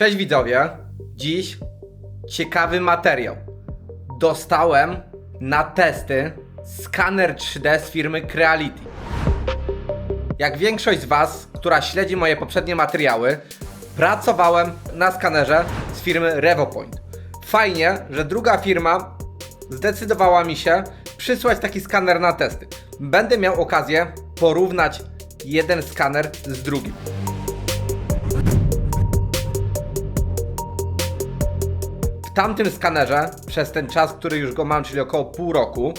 Cześć widzowie. Dziś ciekawy materiał. Dostałem na testy skaner 3D z firmy Creality. Jak większość z Was, która śledzi moje poprzednie materiały, pracowałem na skanerze z firmy RevoPoint. Fajnie, że druga firma zdecydowała mi się przysłać taki skaner na testy. Będę miał okazję porównać jeden skaner z drugim. W tamtym skanerze, przez ten czas, który już go mam, czyli około pół roku,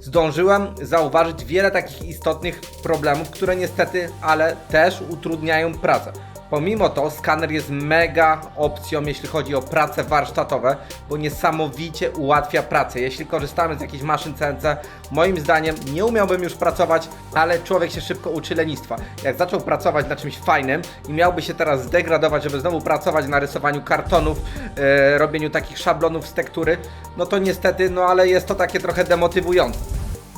zdążyłem zauważyć wiele takich istotnych problemów, które niestety, ale też utrudniają pracę. Pomimo to skaner jest mega opcją, jeśli chodzi o prace warsztatowe, bo niesamowicie ułatwia pracę. Jeśli korzystamy z jakichś maszyn CNC, moim zdaniem nie umiałbym już pracować, ale człowiek się szybko uczy lenistwa. Jak zaczął pracować na czymś fajnym i miałby się teraz zdegradować, żeby znowu pracować na rysowaniu kartonów, e, robieniu takich szablonów z tektury, no to niestety, no ale jest to takie trochę demotywujące.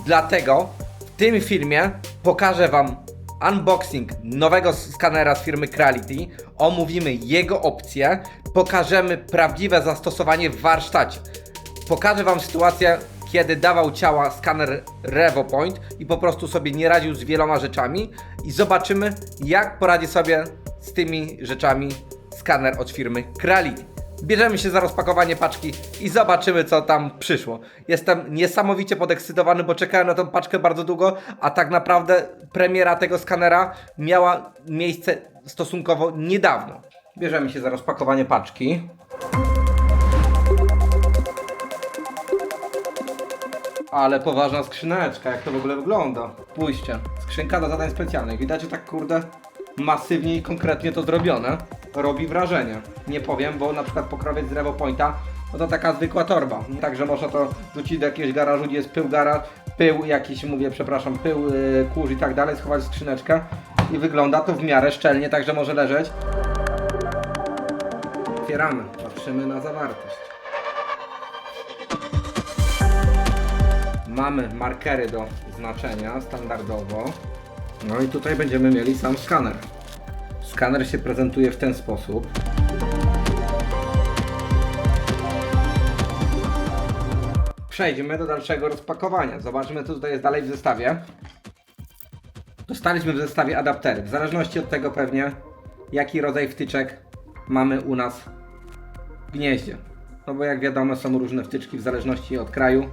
Dlatego w tym filmie pokażę Wam unboxing nowego skanera z firmy Creality, omówimy jego opcje, pokażemy prawdziwe zastosowanie w warsztacie. Pokażę Wam sytuację, kiedy dawał ciała skaner RevoPoint i po prostu sobie nie radził z wieloma rzeczami i zobaczymy, jak poradzi sobie z tymi rzeczami skaner od firmy Creality. Bierzemy się za rozpakowanie paczki i zobaczymy, co tam przyszło. Jestem niesamowicie podekscytowany, bo czekałem na tą paczkę bardzo długo, a tak naprawdę premiera tego skanera miała miejsce stosunkowo niedawno. Bierzemy się za rozpakowanie paczki. Ale poważna skrzyneczka, jak to w ogóle wygląda. Pójście. Skrzynka do zadań specjalnych. Widać, że tak kurde masywnie i konkretnie to zrobione. Robi wrażenie. Nie powiem, bo na przykład pokrowiec z Revo Pointa no to taka zwykła torba. Także można to rzucić do jakiegoś garażu, gdzie jest pył garaż, pył jakiś, mówię, przepraszam, pył, yy, kurz i tak dalej, schować skrzyneczkę i wygląda to w miarę szczelnie, także może leżeć. Otwieramy, patrzymy na zawartość. Mamy markery do znaczenia standardowo. No i tutaj będziemy mieli sam skaner. Skaner się prezentuje w ten sposób. Przejdźmy do dalszego rozpakowania. Zobaczmy, co tutaj jest dalej w zestawie. Dostaliśmy w zestawie adaptery. W zależności od tego pewnie, jaki rodzaj wtyczek mamy u nas w gnieździe. No bo jak wiadomo, są różne wtyczki w zależności od kraju.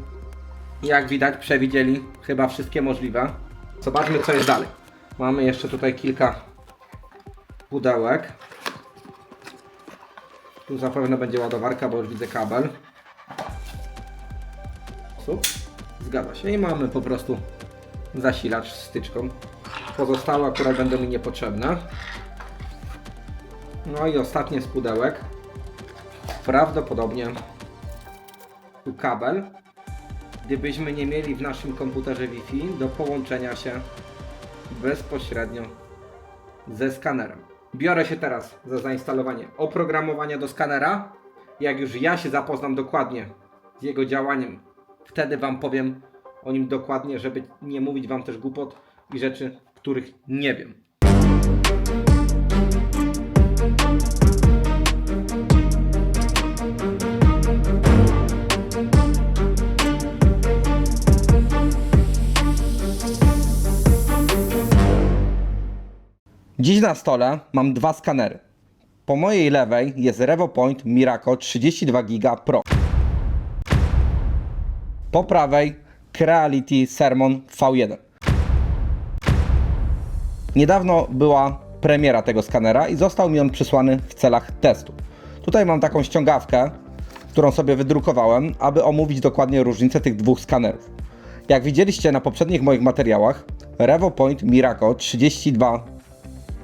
Jak widać, przewidzieli chyba wszystkie możliwe. Zobaczmy, co jest dalej. Mamy jeszcze tutaj kilka pudełek. Tu zapewne będzie ładowarka, bo już widzę kabel. Zgadza się. I mamy po prostu zasilacz z styczką. Pozostałe akurat będą mi niepotrzebne. No i ostatnie z pudełek. Prawdopodobnie tu kabel. Gdybyśmy nie mieli w naszym komputerze Wi-Fi do połączenia się bezpośrednio ze skanerem. Biorę się teraz za zainstalowanie oprogramowania do skanera. Jak już ja się zapoznam dokładnie z jego działaniem, wtedy Wam powiem o nim dokładnie, żeby nie mówić Wam też głupot i rzeczy, których nie wiem. Dziś na stole mam dwa skanery. Po mojej lewej jest RevoPoint Miraco 32 GB Pro. Po prawej Creality Sermon V1. Niedawno była premiera tego skanera i został mi on przysłany w celach testu. Tutaj mam taką ściągawkę, którą sobie wydrukowałem, aby omówić dokładnie różnicę tych dwóch skanerów. Jak widzieliście na poprzednich moich materiałach, RevoPoint Miraco 32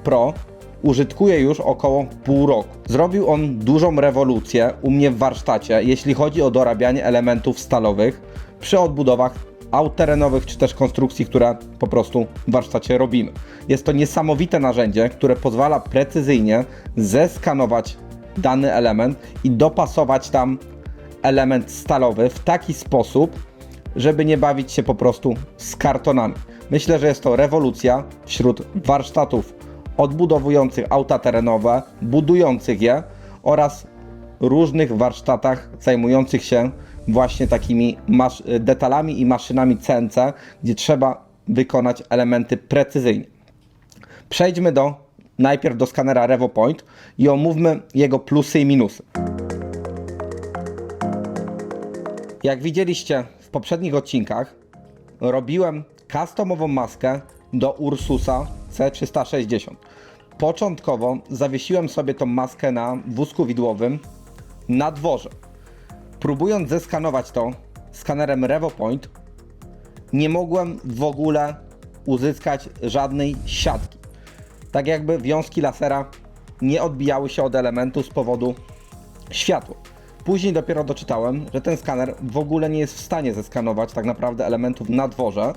Pro użytkuję już około pół roku. Zrobił on dużą rewolucję u mnie w warsztacie, jeśli chodzi o dorabianie elementów stalowych przy odbudowach aut terenowych czy też konstrukcji, które po prostu w warsztacie robimy. Jest to niesamowite narzędzie, które pozwala precyzyjnie zeskanować dany element i dopasować tam element stalowy w taki sposób, żeby nie bawić się po prostu z kartonami. Myślę, że jest to rewolucja wśród warsztatów odbudowujących auta terenowe, budujących je oraz różnych warsztatach zajmujących się właśnie takimi detalami i maszynami CNC, gdzie trzeba wykonać elementy precyzyjnie. Przejdźmy do najpierw do skanera RevoPoint i omówmy jego plusy i minusy. Jak widzieliście w poprzednich odcinkach, robiłem customową maskę do Ursusa C360. Początkowo zawiesiłem sobie tą maskę na wózku widłowym na dworze. Próbując zeskanować to skanerem RevoPoint, nie mogłem w ogóle uzyskać żadnej siatki. Tak jakby wiązki lasera nie odbijały się od elementu z powodu światła. Później dopiero doczytałem, że ten skaner w ogóle nie jest w stanie zeskanować tak naprawdę elementów na dworze.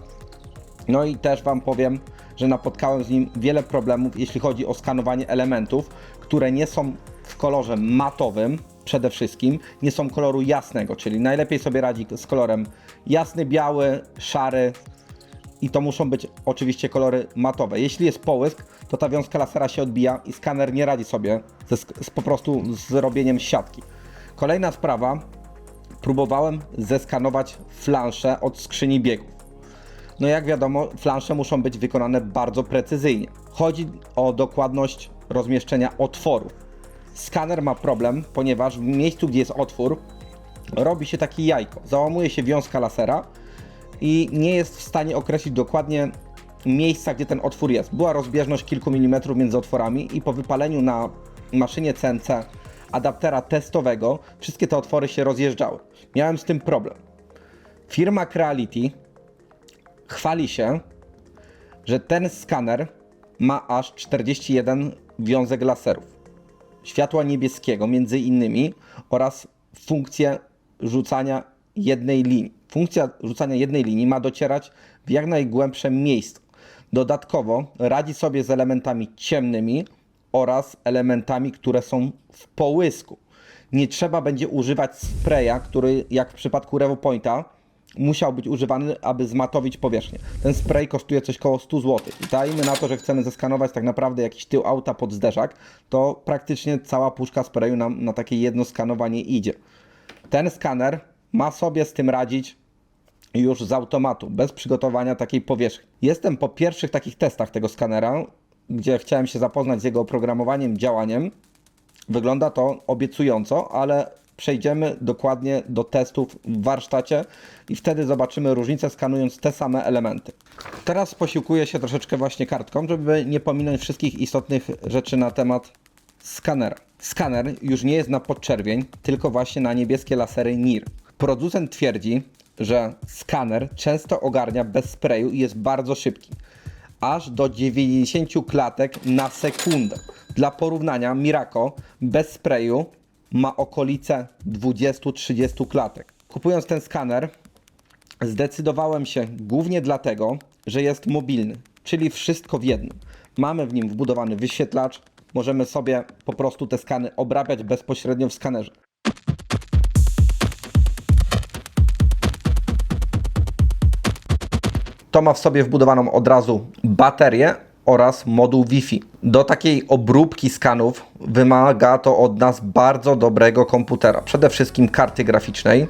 No i też Wam powiem, że napotkałem z nim wiele problemów, jeśli chodzi o skanowanie elementów, które nie są w kolorze matowym przede wszystkim, nie są koloru jasnego, czyli najlepiej sobie radzi z kolorem jasny, biały, szary, i to muszą być oczywiście kolory matowe. Jeśli jest połysk, to ta wiązka lasera się odbija i skaner nie radzi sobie ze, z, po prostu z robieniem siatki. Kolejna sprawa, próbowałem zeskanować flansze od skrzyni biegów. No jak wiadomo, flansze muszą być wykonane bardzo precyzyjnie. Chodzi o dokładność rozmieszczenia otworów. Skaner ma problem, ponieważ w miejscu, gdzie jest otwór, robi się takie jajko. Załamuje się wiązka lasera i nie jest w stanie określić dokładnie miejsca, gdzie ten otwór jest. Była rozbieżność kilku milimetrów między otworami i po wypaleniu na maszynie CNC adaptera testowego wszystkie te otwory się rozjeżdżały. Miałem z tym problem. Firma Creality chwali się, że ten skaner ma aż 41 wiązek laserów światła niebieskiego między innymi oraz funkcję rzucania jednej linii. Funkcja rzucania jednej linii ma docierać w jak najgłębsze miejsce. Dodatkowo radzi sobie z elementami ciemnymi oraz elementami, które są w połysku. Nie trzeba będzie używać spraya, który jak w przypadku RevoPointa musiał być używany, aby zmatowić powierzchnię. Ten spray kosztuje coś koło 100 zł. I dajmy na to, że chcemy zeskanować tak naprawdę jakiś tył auta pod zderzak, to praktycznie cała puszka sprayu nam na takie jedno skanowanie idzie. Ten skaner ma sobie z tym radzić już z automatu, bez przygotowania takiej powierzchni. Jestem po pierwszych takich testach tego skanera, gdzie chciałem się zapoznać z jego oprogramowaniem, działaniem. Wygląda to obiecująco, ale przejdziemy dokładnie do testów w warsztacie i wtedy zobaczymy różnicę skanując te same elementy. Teraz posiłkuję się troszeczkę właśnie kartką, żeby nie pominąć wszystkich istotnych rzeczy na temat skanera. Skaner już nie jest na podczerwień, tylko właśnie na niebieskie lasery NIR. Producent twierdzi, że skaner często ogarnia bez sprayu i jest bardzo szybki. Aż do 90 klatek na sekundę. Dla porównania, Miraco bez sprayu ma okolice 20-30 klatek. Kupując ten skaner, zdecydowałem się głównie dlatego, że jest mobilny, czyli wszystko w jednym. Mamy w nim wbudowany wyświetlacz, możemy sobie po prostu te skany obrabiać bezpośrednio w skanerze. To ma w sobie wbudowaną od razu baterię oraz moduł Wi-Fi. Do takiej obróbki skanów wymaga to od nas bardzo dobrego komputera. Przede wszystkim karty graficznej,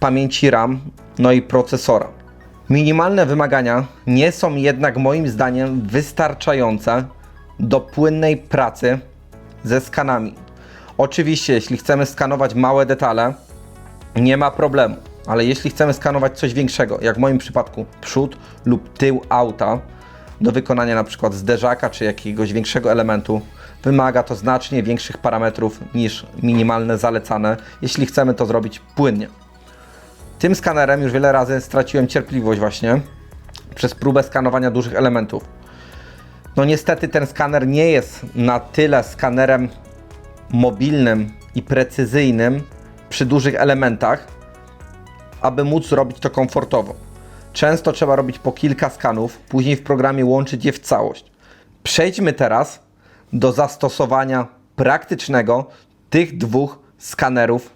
pamięci RAM, no i procesora. Minimalne wymagania nie są jednak moim zdaniem wystarczające do płynnej pracy ze skanami. Oczywiście, jeśli chcemy skanować małe detale, nie ma problemu. Ale jeśli chcemy skanować coś większego, jak w moim przypadku przód lub tył auta, do wykonania na przykład zderzaka czy jakiegoś większego elementu, wymaga to znacznie większych parametrów niż minimalne zalecane, jeśli chcemy to zrobić płynnie. Tym skanerem już wiele razy straciłem cierpliwość właśnie przez próbę skanowania dużych elementów. No niestety ten skaner nie jest na tyle skanerem mobilnym i precyzyjnym przy dużych elementach, aby móc robić to komfortowo. Często trzeba robić po kilka skanów, później w programie łączyć je w całość. Przejdźmy teraz do zastosowania praktycznego tych dwóch skanerów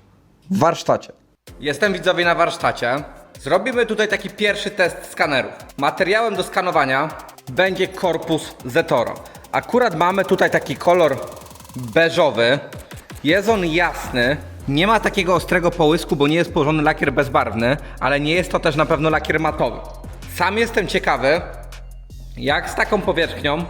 w warsztacie. Jestem widzowie na warsztacie. Zrobimy tutaj taki pierwszy test skanerów. Materiałem do skanowania będzie korpus Zetoro. Akurat mamy tutaj taki kolor beżowy. Jest on jasny. Nie ma takiego ostrego połysku, bo nie jest położony lakier bezbarwny, ale nie jest to też na pewno lakier matowy. Sam jestem ciekawy, jak z taką powierzchnią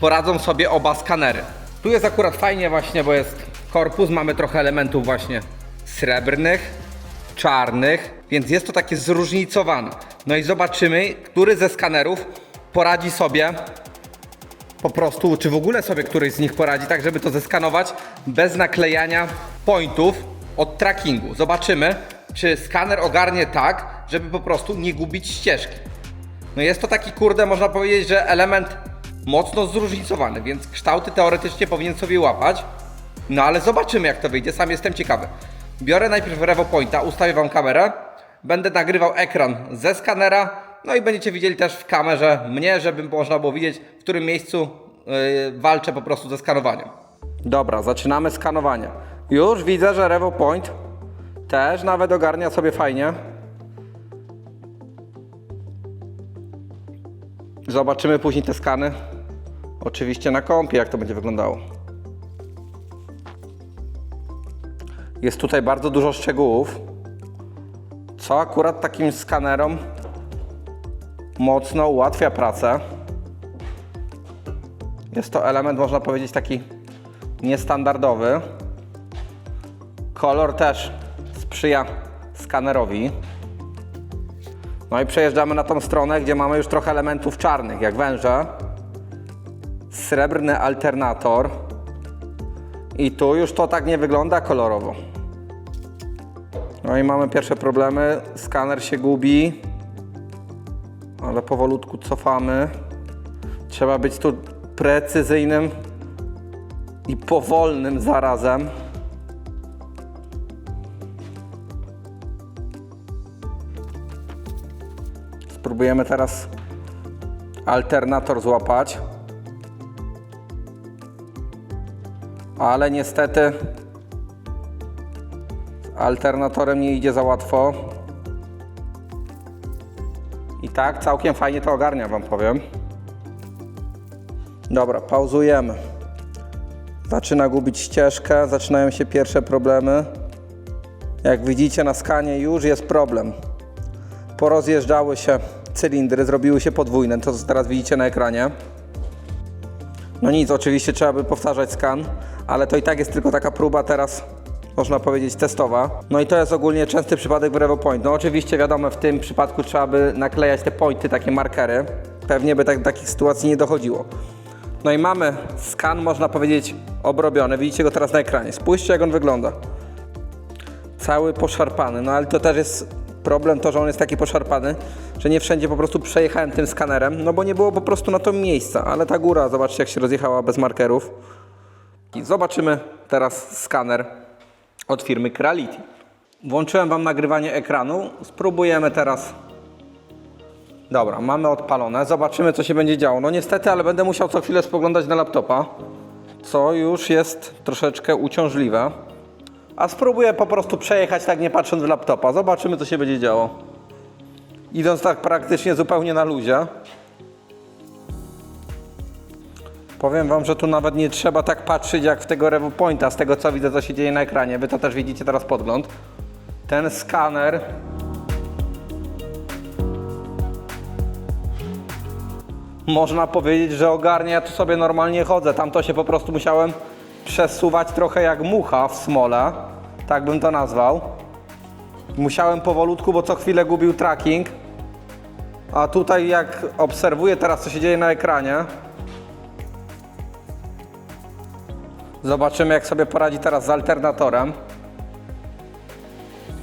poradzą sobie oba skanery. Tu jest akurat fajnie właśnie, bo jest korpus, mamy trochę elementów właśnie srebrnych, czarnych, więc jest to takie zróżnicowane. No i zobaczymy, który ze skanerów poradzi sobie po prostu, czy w ogóle sobie któryś z nich poradzi, tak żeby to zeskanować bez naklejania pointów od trackingu. Zobaczymy, czy skaner ogarnie tak, żeby po prostu nie gubić ścieżki. No jest to taki, kurde, można powiedzieć, że element mocno zróżnicowany, więc kształty teoretycznie powinien sobie łapać. No ale zobaczymy, jak to wyjdzie, sam jestem ciekawy. Biorę najpierw Revo Pointa, ustawię Wam kamerę, będę nagrywał ekran ze skanera, no i będziecie widzieli też w kamerze mnie, żeby można było widzieć, w którym miejscu yy, walczę po prostu ze skanowaniem. Dobra, zaczynamy skanowanie. Już widzę, że Revo Point też nawet ogarnia sobie fajnie. Zobaczymy później te skany. Oczywiście na kompie, jak to będzie wyglądało. Jest tutaj bardzo dużo szczegółów, co akurat takim skanerom mocno ułatwia pracę. Jest to element, można powiedzieć, taki niestandardowy. Kolor też sprzyja skanerowi. No i przejeżdżamy na tą stronę, gdzie mamy już trochę elementów czarnych, jak węże. Srebrny alternator. I tu już to tak nie wygląda kolorowo. No i mamy pierwsze problemy. Skaner się gubi. Ale powolutku cofamy. Trzeba być tu precyzyjnym i powolnym zarazem. Spróbujemy teraz alternator złapać. Ale niestety alternatorem nie idzie za łatwo. I tak całkiem fajnie to ogarnia, Wam powiem. Dobra, pauzujemy. Zaczyna gubić ścieżkę, zaczynają się pierwsze problemy. Jak widzicie na skanie już jest problem. Porozjeżdżały się cylindry, zrobiły się podwójne, to co teraz widzicie na ekranie. No nic, oczywiście trzeba by powtarzać skan, ale to i tak jest tylko taka próba teraz, można powiedzieć, testowa. No i to jest ogólnie częsty przypadek w Revo Point. No oczywiście wiadomo, w tym przypadku trzeba by naklejać te pointy, takie markery. Pewnie by tak, takich sytuacji nie dochodziło. No i mamy skan, można powiedzieć, obrobiony. Widzicie go teraz na ekranie. Spójrzcie, jak on wygląda. Cały poszarpany, no ale to też jest problem to, że on jest taki poszarpany, że nie wszędzie po prostu przejechałem tym skanerem, no bo nie było po prostu na to miejsca, ale ta góra, zobaczcie jak się rozjechała bez markerów. I zobaczymy teraz skaner od firmy Creality. Włączyłem Wam nagrywanie ekranu, spróbujemy teraz Dobra, mamy odpalone. Zobaczymy, co się będzie działo. No niestety, ale będę musiał co chwilę spoglądać na laptopa, co już jest troszeczkę uciążliwe. A spróbuję po prostu przejechać tak nie patrząc w laptopa. Zobaczymy, co się będzie działo. Idąc tak praktycznie zupełnie na luzie. Powiem Wam, że tu nawet nie trzeba tak patrzeć jak w tego Revo Pointa, z tego co widzę, co się dzieje na ekranie. Wy to też widzicie teraz podgląd. Ten skaner można powiedzieć, że ogarnia, ja tu sobie normalnie chodzę. Tam to się po prostu musiałem przesuwać trochę jak mucha w smole, tak bym to nazwał. Musiałem powolutku, bo co chwilę gubił tracking. A tutaj jak obserwuję teraz, co się dzieje na ekranie, zobaczymy jak sobie poradzi teraz z alternatorem.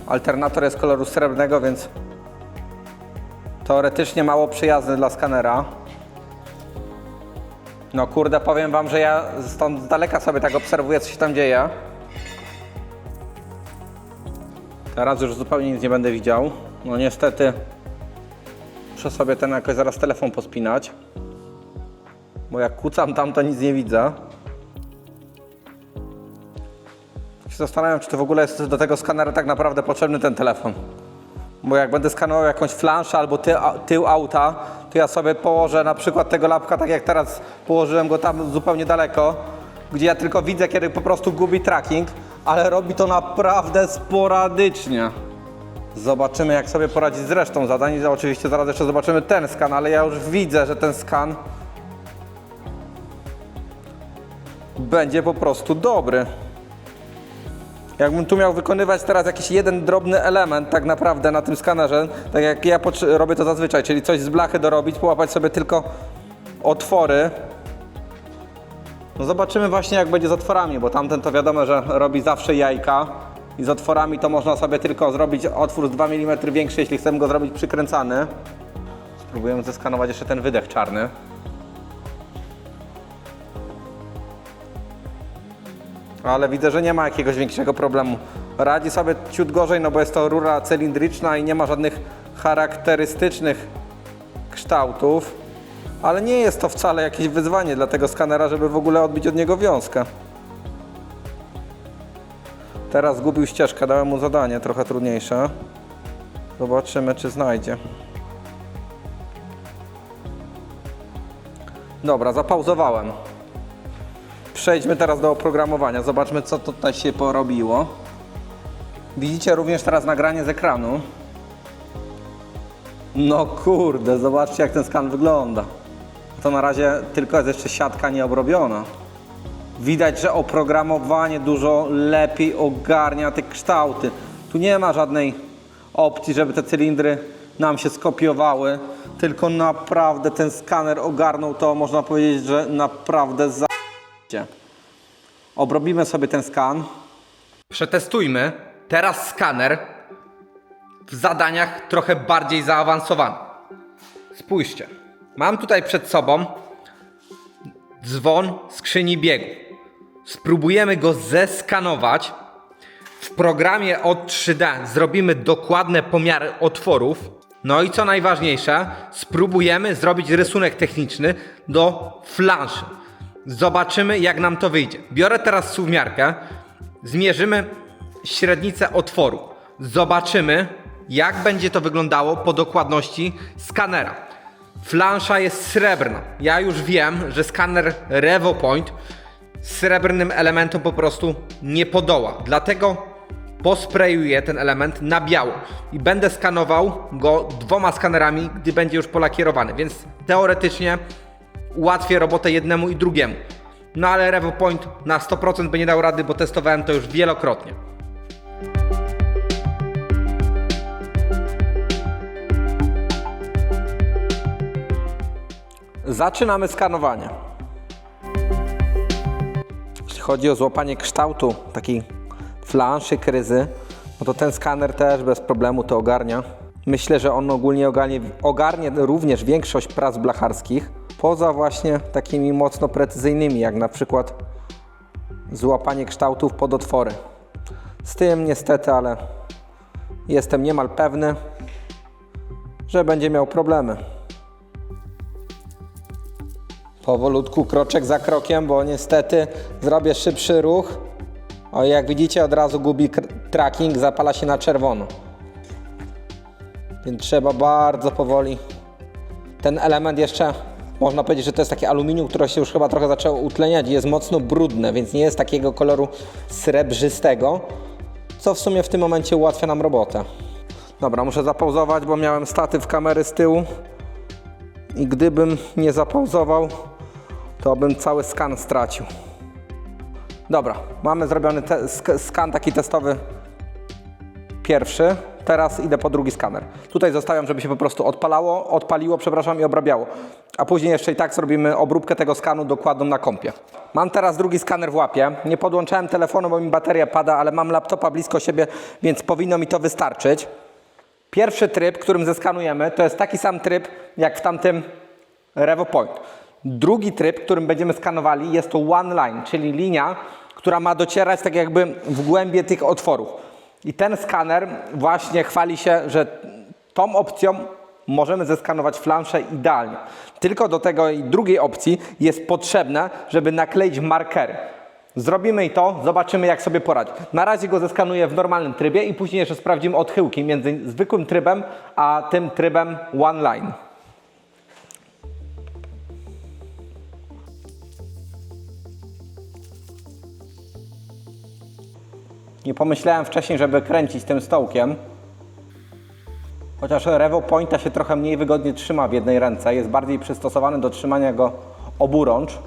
Alternator jest koloru srebrnego, więc teoretycznie mało przyjazny dla skanera. No kurde, powiem wam, że ja stąd z daleka sobie tak obserwuję, co się tam dzieje. Teraz już zupełnie nic nie będę widział. No niestety muszę sobie ten jakoś zaraz telefon pospinać. Bo jak kucam tam, to nic nie widzę. Tak się zastanawiam, czy to w ogóle jest do tego skanera tak naprawdę potrzebny ten telefon. Bo jak będę skanował jakąś flanszę albo ty, a- tył auta, to ja sobie położę na przykład tego lapka, tak jak teraz położyłem go tam zupełnie daleko gdzie ja tylko widzę, kiedy po prostu gubi tracking, ale robi to naprawdę sporadycznie. Zobaczymy, jak sobie poradzić z resztą zadań. Oczywiście zaraz jeszcze zobaczymy ten skan, ale ja już widzę, że ten skan będzie po prostu dobry. Jakbym tu miał wykonywać teraz jakiś jeden drobny element tak naprawdę na tym skanerze, tak jak ja robię to zazwyczaj, czyli coś z blachy dorobić, połapać sobie tylko otwory. No zobaczymy właśnie jak będzie z otworami, bo tamten to wiadomo, że robi zawsze jajka i z otworami to można sobie tylko zrobić otwór z 2 mm większy, jeśli chcemy go zrobić przykręcany. Spróbujemy zeskanować jeszcze ten wydech czarny. Ale widzę, że nie ma jakiegoś większego problemu. Radzi sobie ciut gorzej, no bo jest to rura cylindryczna i nie ma żadnych charakterystycznych kształtów. Ale nie jest to wcale jakieś wyzwanie dla tego skanera, żeby w ogóle odbić od niego wiązkę. Teraz zgubił ścieżkę, dałem mu zadanie trochę trudniejsze. Zobaczymy, czy znajdzie. Dobra, zapauzowałem. Przejdźmy teraz do oprogramowania. Zobaczmy, co tutaj się porobiło. Widzicie również teraz nagranie z ekranu. No kurde, zobaczcie jak ten skan wygląda. To na razie tylko jest jeszcze siatka nieobrobiona. Widać, że oprogramowanie dużo lepiej ogarnia te kształty. Tu nie ma żadnej opcji, żeby te cylindry nam się skopiowały, tylko naprawdę ten skaner ogarnął to, można powiedzieć, że naprawdę za... Obrobimy sobie ten skan. Przetestujmy teraz skaner w zadaniach trochę bardziej zaawansowanych. Spójrzcie. Mam tutaj przed sobą dzwon skrzyni biegów. Spróbujemy go zeskanować. W programie od 3D zrobimy dokładne pomiary otworów. No i co najważniejsze, spróbujemy zrobić rysunek techniczny do flanszy. Zobaczymy, jak nam to wyjdzie. Biorę teraz suwmiarkę, zmierzymy średnicę otworu. Zobaczymy, jak będzie to wyglądało po dokładności skanera. Flansza jest srebrna. Ja już wiem, że skaner RevoPoint srebrnym elementom po prostu nie podoła. Dlatego posprayuję ten element na biało i będę skanował go dwoma skanerami, gdy będzie już polakierowany. Więc teoretycznie ułatwię robotę jednemu i drugiemu. No ale RevoPoint na 100% by nie dał rady, bo testowałem to już wielokrotnie. Zaczynamy skanowanie. Jeśli chodzi o złapanie kształtu takiej flanszy, kryzy, no to ten skaner też bez problemu to ogarnia. Myślę, że on ogólnie ogarnie, ogarnie również większość prac blacharskich, poza właśnie takimi mocno precyzyjnymi, jak na przykład złapanie kształtów pod otwory. Z tym niestety, ale jestem niemal pewny, że będzie miał problemy. Powolutku, kroczek za krokiem, bo niestety zrobię szybszy ruch. O, jak widzicie, od razu gubi tracking, zapala się na czerwono. Więc trzeba bardzo powoli. Ten element jeszcze, można powiedzieć, że to jest takie aluminium, które się już chyba trochę zaczęło utleniać i jest mocno brudne, więc nie jest takiego koloru srebrzystego, co w sumie w tym momencie ułatwia nam robotę. Dobra, muszę zapauzować, bo miałem statyw kamery z tyłu i gdybym nie zapauzował, to bym cały skan stracił. Dobra, mamy zrobiony skan taki testowy pierwszy. Teraz idę po drugi skaner. Tutaj zostawiam, żeby się po prostu odpalało, odpaliło, przepraszam, i obrabiało. A później jeszcze i tak zrobimy obróbkę tego skanu dokładną na kompie. Mam teraz drugi skaner w łapie. Nie podłączałem telefonu, bo mi bateria pada, ale mam laptopa blisko siebie, więc powinno mi to wystarczyć. Pierwszy tryb, którym zeskanujemy, to jest taki sam tryb jak w tamtym RevoPoint. Drugi tryb, którym będziemy skanowali, jest to one line, czyli linia, która ma docierać tak jakby w głębie tych otworów. I ten skaner właśnie chwali się, że tą opcją możemy zeskanować flanszę idealnie. Tylko do tego drugiej opcji jest potrzebne, żeby nakleić markery. Zrobimy i to, zobaczymy jak sobie poradzi. Na razie go zeskanuję w normalnym trybie i później jeszcze sprawdzimy odchyłki między zwykłym trybem a tym trybem one line. Nie pomyślałem wcześniej, żeby kręcić tym stołkiem. Chociaż Revo Pointa się trochę mniej wygodnie trzyma w jednej ręce, jest bardziej przystosowany do trzymania go oburącz.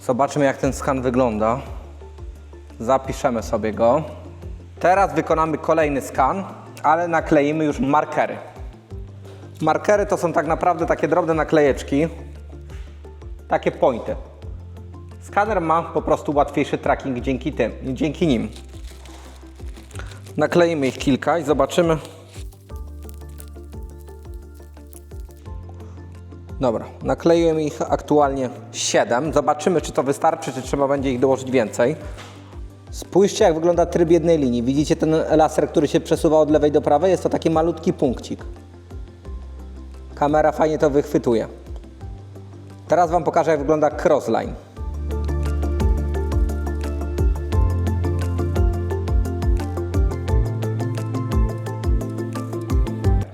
Zobaczmy jak ten skan wygląda. Zapiszemy sobie go. Teraz wykonamy kolejny skan, ale nakleimy już markery. Markery to są tak naprawdę takie drobne naklejeczki, takie pointy. Skaner ma po prostu łatwiejszy tracking dzięki tym, dzięki nim. Nakleimy ich kilka i zobaczymy. Dobra, nakleiłem ich aktualnie 7. Zobaczymy, czy to wystarczy, czy trzeba będzie ich dołożyć więcej. Spójrzcie, jak wygląda tryb jednej linii. Widzicie ten laser, który się przesuwa od lewej do prawej? Jest to taki malutki punkcik. Kamera fajnie to wychwytuje. Teraz Wam pokażę, jak wygląda crossline.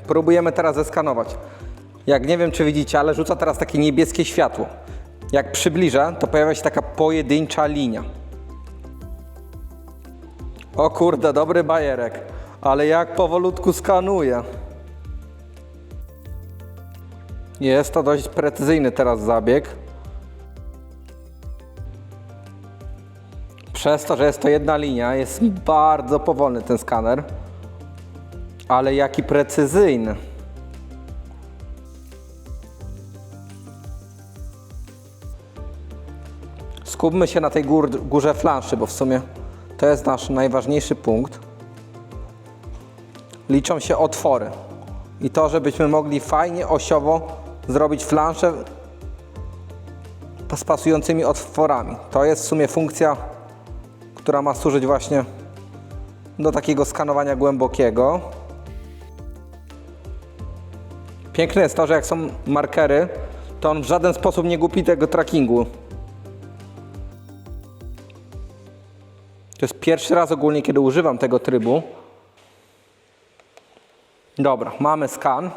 Próbujemy teraz zeskanować. Jak nie wiem, czy widzicie, ale rzuca teraz takie niebieskie światło. Jak przybliżę, to pojawia się taka pojedyncza linia. O kurde, dobry bajerek. Ale jak powolutku skanuje. Jest to dość precyzyjny teraz zabieg. Przez to, że jest to jedna linia, jest bardzo powolny ten skaner. Ale jaki precyzyjny. Skupmy się na tej gór, górze flanszy, bo w sumie to jest nasz najważniejszy punkt. Liczą się otwory. I to, żebyśmy mogli fajnie osiowo zrobić flanszę z pasującymi otworami. To jest w sumie funkcja, która ma służyć właśnie do takiego skanowania głębokiego. Piękne jest to, że jak są markery, to on w żaden sposób nie gubi tego trackingu. To jest pierwszy raz ogólnie, kiedy używam tego trybu. Dobra, mamy skan.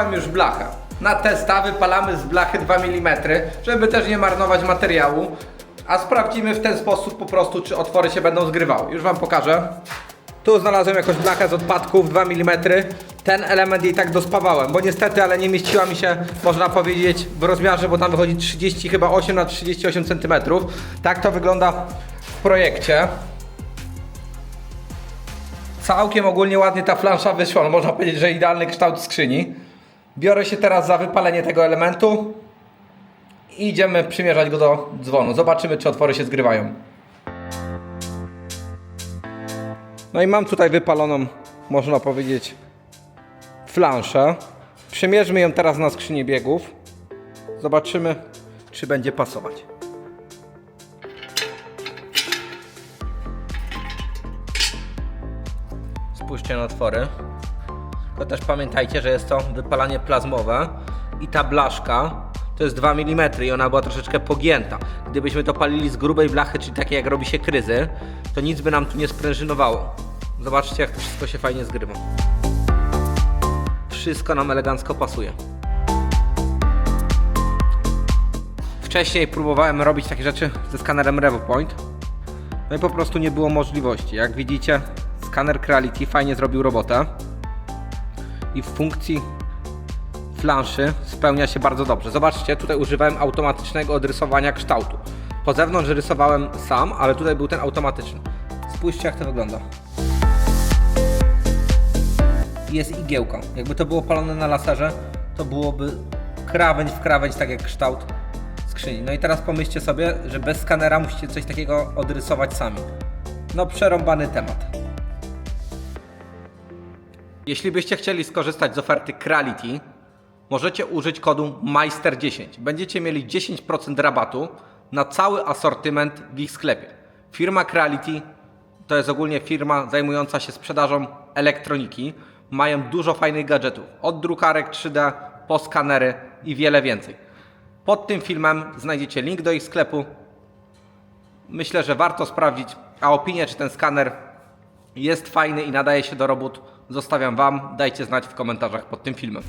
Naszykowałem już blachę. Na testa wypalamy z blachy 2 mm, żeby też nie marnować materiału. A sprawdzimy w ten sposób po prostu, czy otwory się będą zgrywały. Już Wam pokażę. Tu znalazłem jakąś blachę z odpadków 2 mm. Ten element jej tak dospawałem, bo niestety, ale nie mieściła mi się, można powiedzieć, w rozmiarze, bo tam wychodzi 30 chyba 8 na 38 cm. Tak to wygląda w projekcie. Całkiem ogólnie ładnie ta flansza wyszła. No, można powiedzieć, że idealny kształt skrzyni. Biorę się teraz za wypalenie tego elementu i idziemy przymierzać go do dzwonu. Zobaczymy, czy otwory się zgrywają. No i mam tutaj wypaloną, można powiedzieć, flanszę. Przymierzmy ją teraz na skrzynię biegów. Zobaczymy, czy będzie pasować. Spójrzcie na otwory. Tylko też pamiętajcie, że jest to wypalanie plazmowe i ta blaszka to jest 2 mm i ona była troszeczkę pogięta. Gdybyśmy to palili z grubej blachy, czyli takiej jak robi się kryzy, to nic by nam tu nie sprężynowało. Zobaczcie jak to wszystko się fajnie zgrywa. Wszystko nam elegancko pasuje. Wcześniej próbowałem robić takie rzeczy ze skanerem RevoPoint. No i po prostu nie było możliwości. Jak widzicie, skaner Creality fajnie zrobił robotę. I w funkcji flanszy spełnia się bardzo dobrze. Zobaczcie, tutaj używałem automatycznego odrysowania kształtu. Po zewnątrz rysowałem sam, ale tutaj był ten automatyczny. Spójrzcie jak to wygląda. Jest igiełka. Jakby to było palone na laserze, to byłoby krawędź w krawędź, tak jak kształt skrzyni. No i teraz pomyślcie sobie, że bez skanera musicie coś takiego odrysować sami. No przerąbany temat. Jeśli byście chcieli skorzystać z oferty Creality, możecie użyć kodu MAJSTER10. Będziecie mieli 10% rabatu na cały asortyment w ich sklepie. Firma Creality to jest ogólnie firma zajmująca się sprzedażą elektroniki. Mają dużo fajnych gadżetów, od drukarek 3D po skanery i wiele więcej. Pod tym filmem znajdziecie link do ich sklepu. Myślę, że warto sprawdzić, a opinię, czy ten skaner jest fajny i nadaje się do robót, zostawiam Wam. Dajcie znać w komentarzach pod tym filmem.